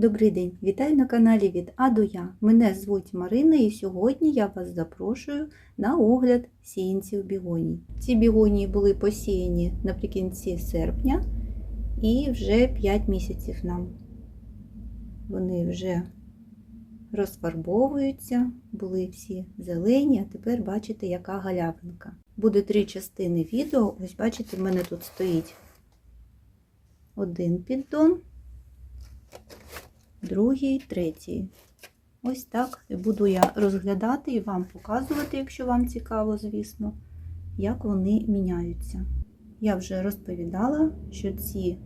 Добрий день! Вітаю на каналі від А до Я. Мене звуть Марина і сьогодні я вас запрошую на огляд сіянців бігоній. Ці бігонії були посіяні наприкінці серпня і вже 5 місяців нам. Вони вже розфарбовуються, були всі зелені, а тепер бачите, яка галявинка. Буде три частини відео. Ось бачите, в мене тут стоїть один піддон другий, третій. Ось так буду я розглядати і вам показувати, якщо вам цікаво, звісно, як вони міняються. Я вже розповідала, що ці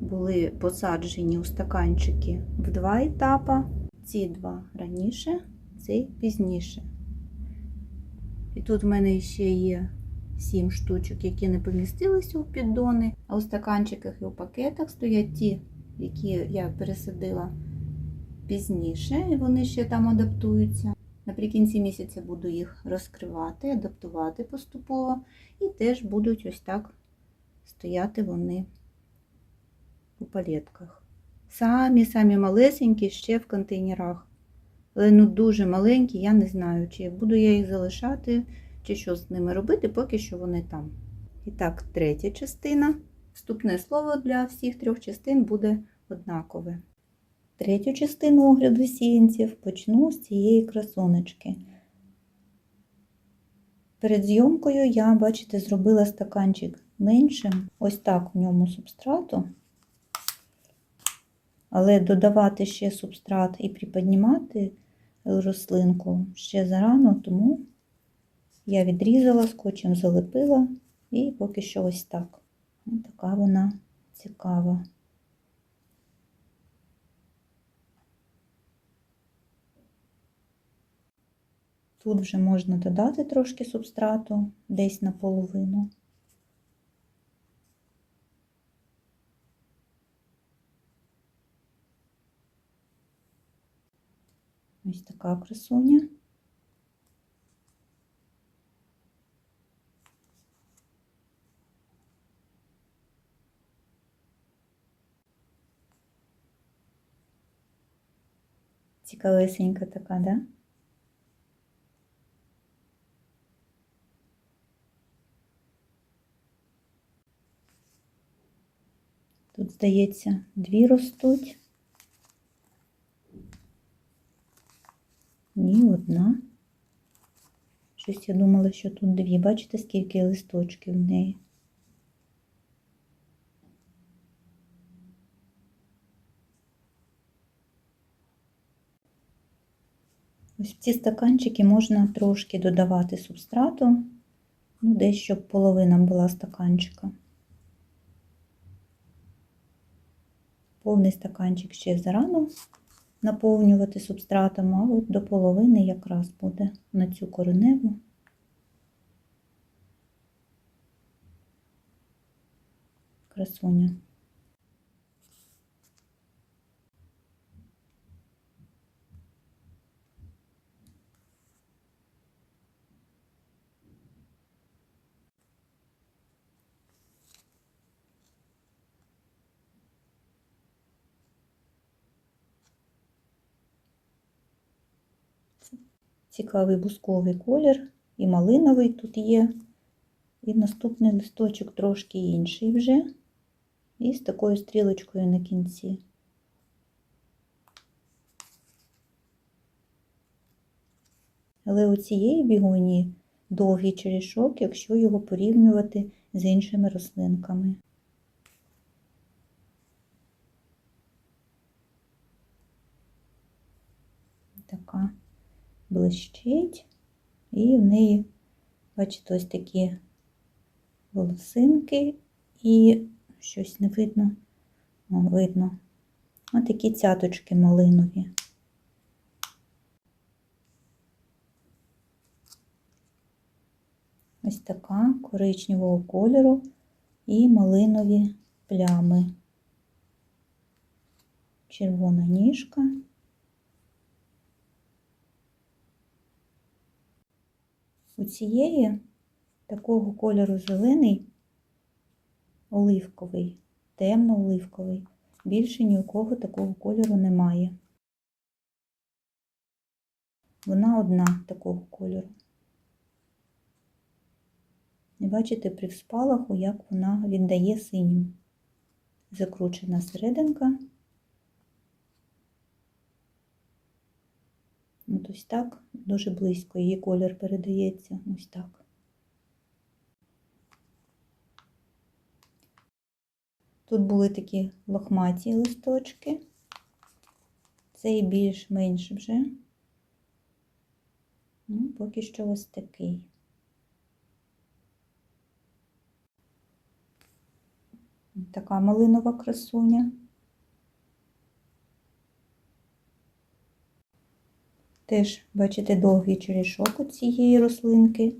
були посаджені у стаканчики в два етапи. Ці два раніше, цей пізніше. І тут в мене ще є 7 штучок, які не помістилися у піддони, а у стаканчиках і у пакетах стоять ті які я пересадила пізніше, і вони ще там адаптуються. Наприкінці місяця буду їх розкривати, адаптувати поступово, і теж будуть ось так стояти вони у палетках. Самі-самі малесенькі ще в контейнерах. Але ну дуже маленькі, я не знаю, чи буду я їх залишати, чи що з ними робити, поки що вони там. І так, третя частина. Вступне слово для всіх трьох частин буде однакове. Третю частину огляду сіянців почну з цієї красонечки. Перед зйомкою я, бачите, зробила стаканчик меншим, ось так в ньому субстрату. Але додавати ще субстрат і приподнімати рослинку ще зарано, тому я відрізала, скотчем залепила і поки що ось так. Ось така вона цікава. Тут вже можна додати трошки субстрату, десь наполовину. Ось така красуня. Цікавесенька така, да? Тут, здається, дві ростуть. Ні, одна. Щось я думала, що тут дві. Бачите, скільки листочків в неї. Ось в ці стаканчики можна трошки додавати субстрату, ну, десь щоб половина була стаканчика. Повний стаканчик ще зарано наповнювати субстратом, а от до половини якраз буде на цю кореневу. Красуня. Цікавий бусковий колір, і малиновий тут є. І наступний листочок трошки інший вже, і з такою стрілочкою на кінці. Але у цієї бігонії довгий черешок, якщо його порівнювати з іншими рослинками. Така блищить, і в неї, бачите, ось такі волосинки і щось не видно, О, видно. Ось такі цяточки малинові. Ось така коричневого кольору і малинові плями. Червона ніжка. У цієї такого кольору зелений, оливковий, темно-оливковий, Більше ні у кого такого кольору немає. Вона одна такого кольору. І бачите, при спалаху, як вона віддає синім. Закручена серединка. От ось так, дуже близько її колір передається. Ось так. Тут були такі лохматі листочки. Цей більш-менш вже. Ну, поки що ось такий. Така малинова красуня. Теж, бачите, довгий черешок у цієї рослинки.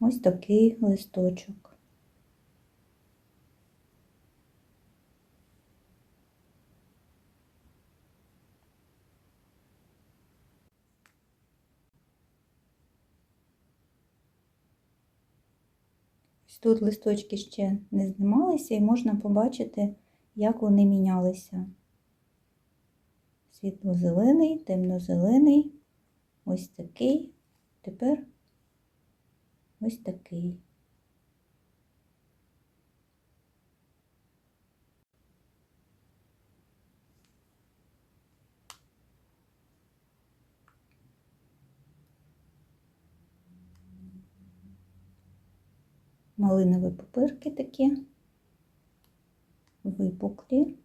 Ось такий листочок. Ось тут листочки ще не знімалися і можна побачити, як вони мінялися. Світло-зелений, темно-зелений, ось такий, тепер ось такий. малинові пупирки такі, випуклі,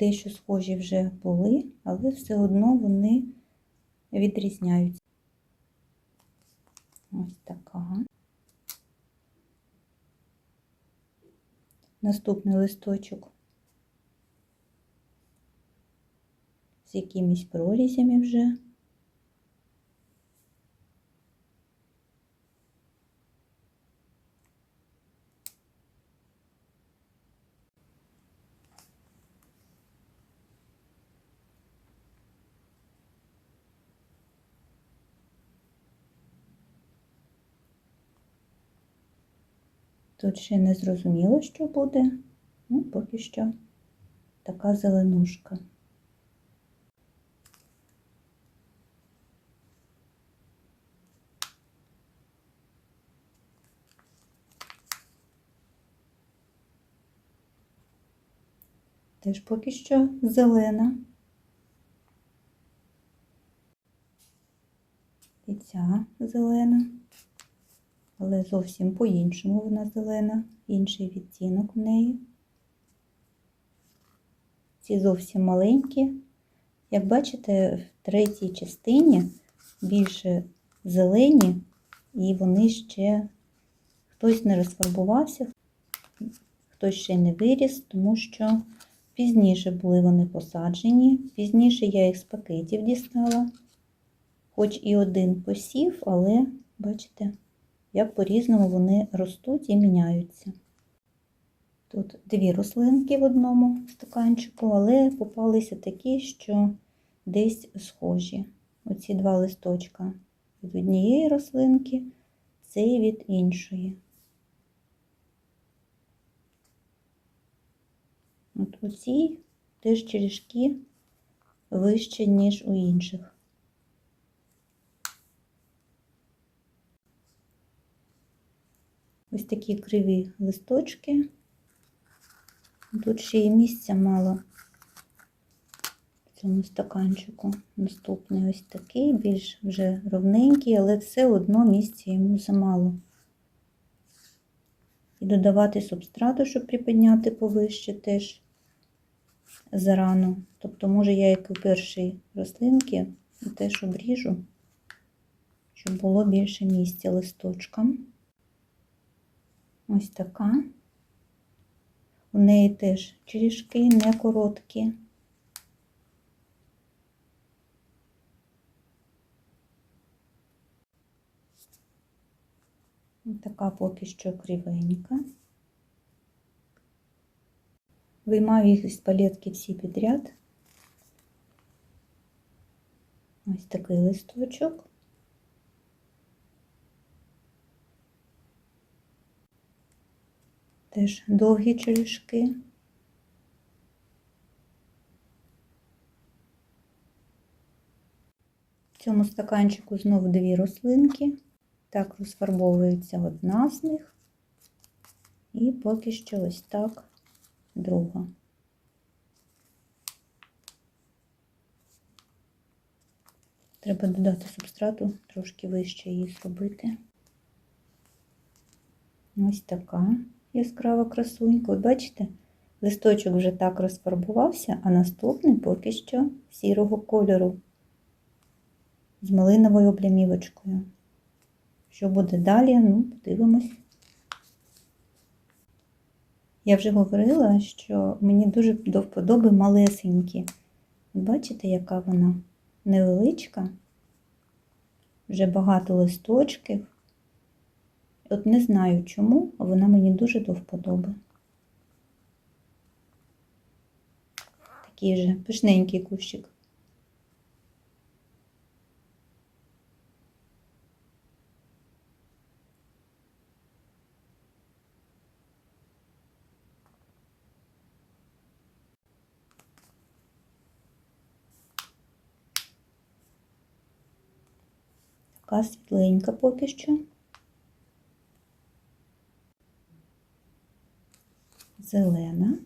дещо схожі вже були, але все одно вони відрізняються. Ось така. Наступний листочок з якимись прорізями вже. Тут ще не зрозуміло, що буде, ну, поки що така зеленушка. Теж поки що зелена. І ця зелена але зовсім по-іншому вона зелена, інший відтінок в неї. Ці зовсім маленькі. Як бачите, в третій частині більше зелені, і вони ще хтось не розфарбувався, хтось ще не виріс, тому що пізніше були вони посаджені. Пізніше я їх з пакетів дістала, хоч і один посів, але, бачите, як по-різному вони ростуть і міняються. Тут дві рослинки в одному стаканчику, але попалися такі, що десь схожі. Оці два листочка від однієї рослинки, цей від іншої. От у цій теж черешки вище, ніж у інших. Ось такі криві листочки. Тут ще і місця мало в цьому стаканчику. Наступний ось такий, більш вже ровненький, але все одно місця йому замало. І додавати субстрату, щоб припідняти повище теж зарано. Тобто, може, я як у першій рослинки теж обріжу, щоб було більше місця листочкам. Ось така. У неї теж черішки не короткі. Така поки що кривенька. Виймаю їх із палетки всі підряд. Ось такий листочок. Теж довгі черешки. В цьому стаканчику знову дві рослинки. Так розфарбовується одна з них. І поки що ось так друга. Треба додати субстрату, трошки вище її зробити. Ось така яскрава красунька. От бачите, листочок вже так розфарбувався, а наступний поки що сірого кольору з малиновою облямівочкою. Що буде далі? Ну, подивимось. Я вже говорила, що мені дуже до вподоби малесенькі. Бачите, яка вона невеличка, вже багато листочків. От не знаю чому, вона мені дуже до вподоби. Такий же пишненький кущик. Така світленька поки що. Зелена.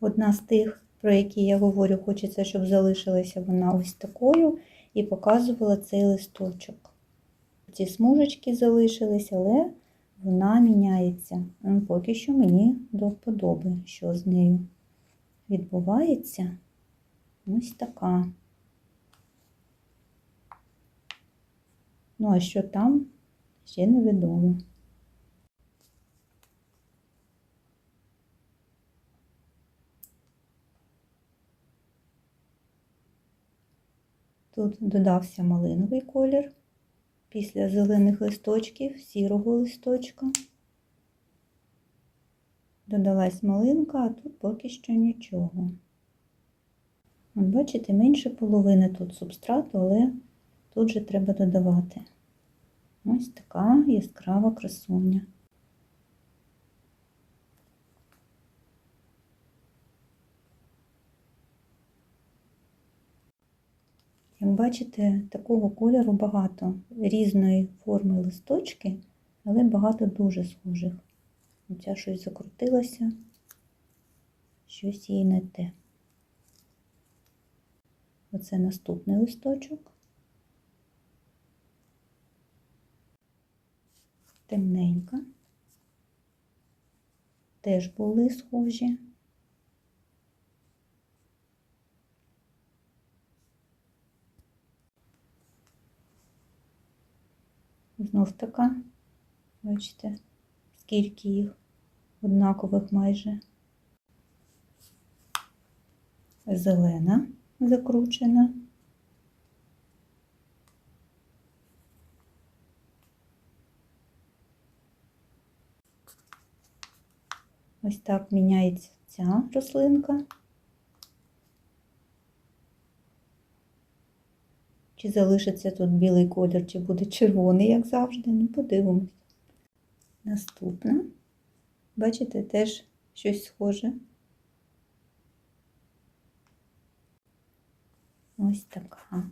Одна з тих, про які я говорю, хочеться, щоб залишилася вона ось такою, і показувала цей листочок. Ці смужечки залишились, але вона міняється. Ну, Поки що мені до вподоби, що з нею відбувається ось така. Ну, а що там, ще невідомо. Тут додався малиновий колір після зелених листочків, сірого листочка. Додалась малинка, а тут поки що нічого. От бачите, менше половини тут субстрату, але тут же треба додавати. Ось така яскрава красуня. Як бачите, такого кольору багато різної форми листочки, але багато дуже схожих. Оця щось закрутилося, щось їй не те. Оце наступний листочок. Темненька. Теж були схожі. Знов така, бачите, скільки їх однакових майже. Зелена закручена. Ось так міняється ця рослинка. Чи залишиться тут білий колір, чи буде червоний, як завжди, ну подивимось. Наступна, бачите, теж щось схоже. Ось така.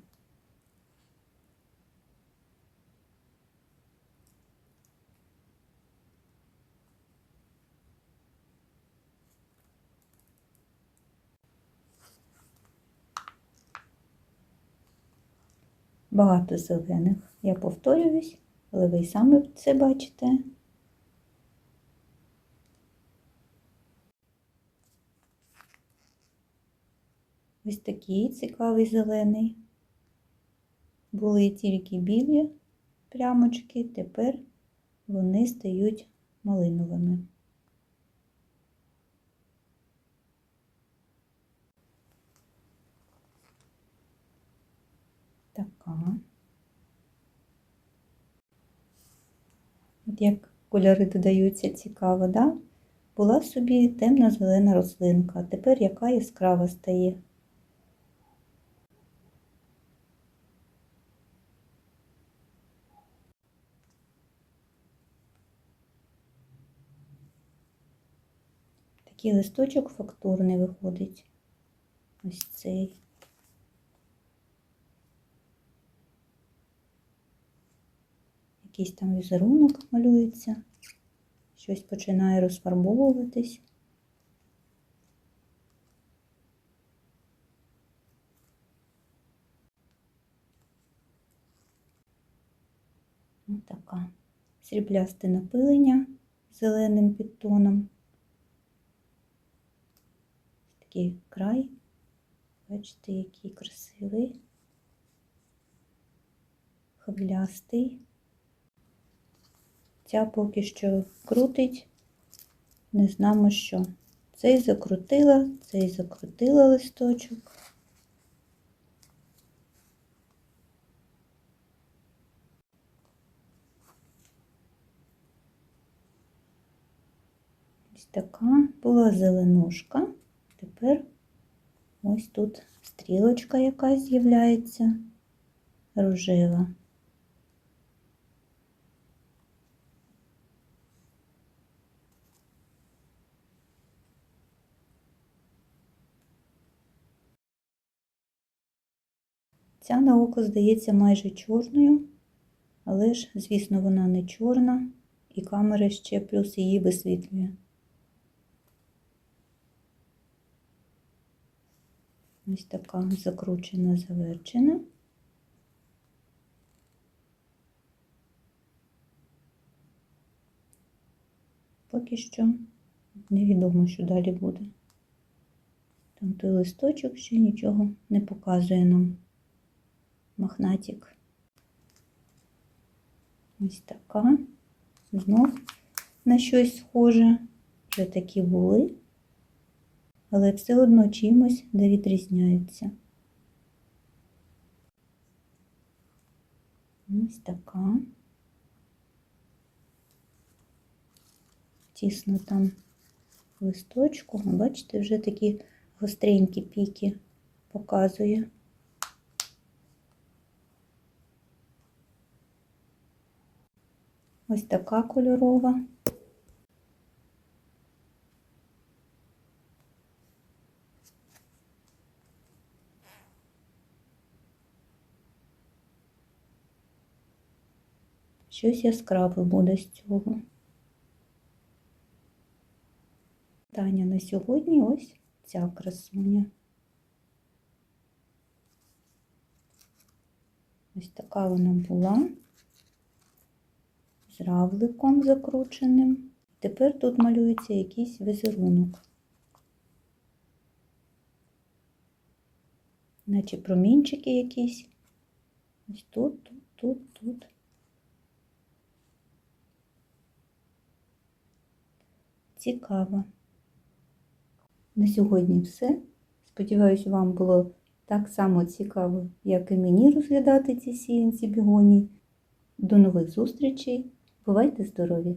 Багато зелених. Я повторююсь, але ви й самі це бачите. Ось такий цікавий зелений. Були тільки білі плямочки, тепер вони стають малиновими. Як кольори додаються цікаво, да? була собі темна зелена рослинка, а тепер яка яскрава стає. Такий листочок фактурний виходить. Ось цей. Якийсь там візерунок малюється. Щось починає розфарбовуватись. Ось така. Сріблясте напилення зеленим підтоном. Такий край. Бачите, який красивий, хвилястий. Ця поки що крутить, не знаємо що. Цей закрутила, цей закрутила листочок. Ось така була зеленушка. Тепер ось тут стрілочка якась з'являється рожева. Ця на око здається майже чорною, але ж, звісно, вона не чорна, і камера ще плюс її висвітлює. Ось така закручена, завершена. Поки що невідомо, що далі буде. Там той листочок ще нічого не показує нам. Мохнатик. Ось така. Знов на щось схоже. Вже такі були але все одно чимось де відрізняються. Ось така. Тісно там листочку, бачите, вже такі гостренькі піки показує. Ось така кольорова. Щось яскраве буде з цього. Таня на сьогодні ось ця красуня. Ось така вона була з равликом закрученим. Тепер тут малюється якийсь візерунок. Наче промінчики якісь. Ось тут, тут, тут, тут. цікаво. На сьогодні все. Сподіваюсь, вам було так само цікаво, як і мені розглядати ці сіянці бігоні. До нових зустрічей. Бувайте здорові!